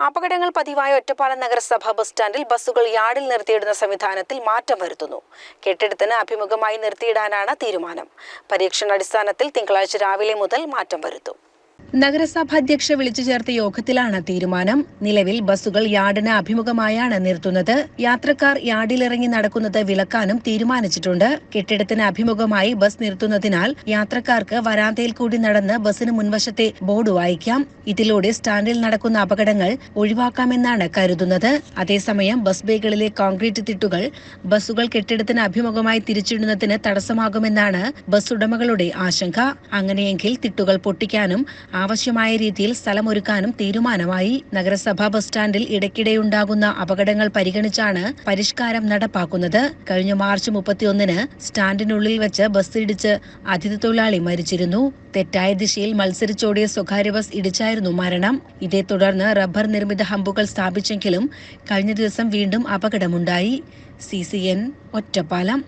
അപകടങ്ങൾ പതിവായ ഒറ്റപ്പാലം നഗരസഭ ബസ് സ്റ്റാൻഡിൽ ബസ്സുകൾ യാർഡിൽ നിർത്തിയിടുന്ന സംവിധാനത്തിൽ മാറ്റം വരുത്തുന്നു. കെട്ടിടത്തിന് അഭിമുഖമായി നിർത്തിയിടാനാണ് തീരുമാനം. പരീക്ഷണാടിസ്ഥാനത്തിൽ തിങ്കളാഴ്ച രാവിലെ മുതൽ മാറ്റം വരുത്തും. നഗരസഭ അധ്യക്ഷ വിളിച്ചു ചേർത്ത യോഗത്തിലാണ് തീരുമാനം. നിലവിൽ ബസ്സുകൾ യാർഡിന് അഭിമുഖമായാണ് നിർത്തുന്നത്. യാത്രക്കാർ യാർഡിലിറങ്ങി നടക്കുന്നത് വിലക്കാനും തീരുമാനിച്ചിട്ടുണ്ട്. കെട്ടിടത്തിന് അഭിമുഖമായി ബസ് നിർത്തുന്നതിനാൽ യാത്രക്കാർക്ക് വരാന്തയിൽ കൂടി നടന്ന് ബസ്സിന് മുൻവശത്തെ ബോർഡ് വായിക്കാം. ഇതിലൂടെ സ്റ്റാൻഡിൽ നടക്കുന്ന അപകടങ്ങൾ ഒഴിവാക്കാമെന്നാണ് കരുതുന്നത്. അതേസമയം ബസ് ബേകളിലെ കോൺക്രീറ്റ് തിട്ടുകൾ ബസ്സുകൾ കെട്ടിടത്തിന് അഭിമുഖമായി തിരിച്ചിടുന്നതിന് തടസ്സമാകുമെന്നാണ് ബസ് ഉടമകളുടെ ആശങ്ക. അങ്ങനെയെങ്കിൽ തിട്ടുകൾ പൊട്ടിക്കാനും ആവശ്യമായ രീതിയിൽ സ്ഥലമൊരുക്കാനും തീരുമാനമായി. നഗരസഭാ ബസ് സ്റ്റാൻഡിൽ ഇടയ്ക്കിടെയുണ്ടാകുന്ന അപകടങ്ങൾ പരിഗണിച്ചാണ് പരിഷ്കാരം നടപ്പാക്കുന്നത്. കഴിഞ്ഞ മാർച്ച് മുപ്പത്തിയൊന്നിന് സ്റ്റാൻഡിനുള്ളിൽ വെച്ച് ബസ് ഇടിച്ച് അതിഥി തൊഴിലാളി മരിച്ചിരുന്നു. തെറ്റായ ദിശയിൽ മത്സരിച്ചോടിയ സ്വകാര്യ ബസ് ഇടിച്ചായിരുന്നു മരണം. ഇതേ തുടർന്ന് റബ്ബർ നിർമ്മിത ഹമ്പുകൾ സ്ഥാപിച്ചെങ്കിലും കഴിഞ്ഞ ദിവസം വീണ്ടും അപകടമുണ്ടായി. C C N Ottapalam.